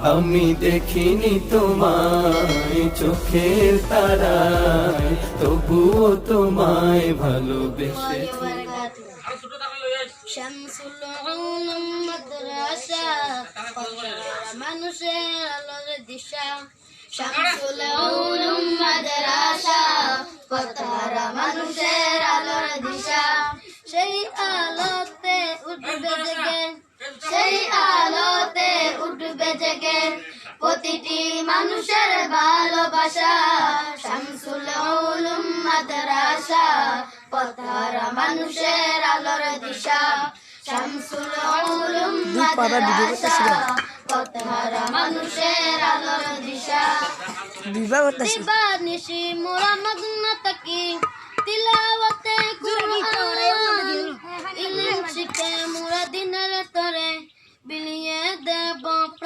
আমি দেখিনি তোমায় চোখের তারায়, তবুও তোমায় ভালোবেসে মাদ্রাসা মানুষের আলোর দিশা মাদ্রাসা মানুষের আলোর দিশা, সেই আলোতে উঠবে সেই জেগে প্রতিটি মানুষের ভালোবাসা। শামসুল উলুম মাদ্রাসা পতারা মানুষের আলোর দিশা। শামসুল উলুম মাদ্রাসা পতারা মানুষের আলোর দিশা। বিবাহ করতেছি দিবানিশি মোরা মগ্ন থাকি তিলাওয়াতে কুরআন। ইলম শিখে মোরা দিনের তরে বিলিয়ে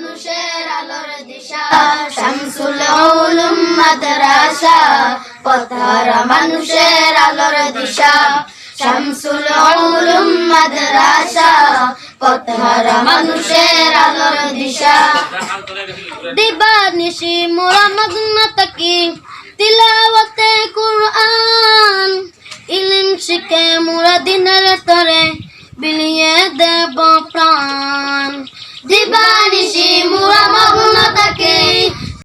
মানুষের আলোর দিশা। শামসুল উলুম মাদ্রাসা পথহারা মানুষের আলোর দিশা। শামসুল উলুম মাদ্রাসা পথহারা মানুষের আলোর দিশা। দিবানিশি মোরা মগ্ন থাকি তিলাওয়াতে কুরআন। ইলম শিখে মোরা দিনের তরে বিলিয়ে দেব প্রাণ। দিবানিশি শিমুয়া মগ্ন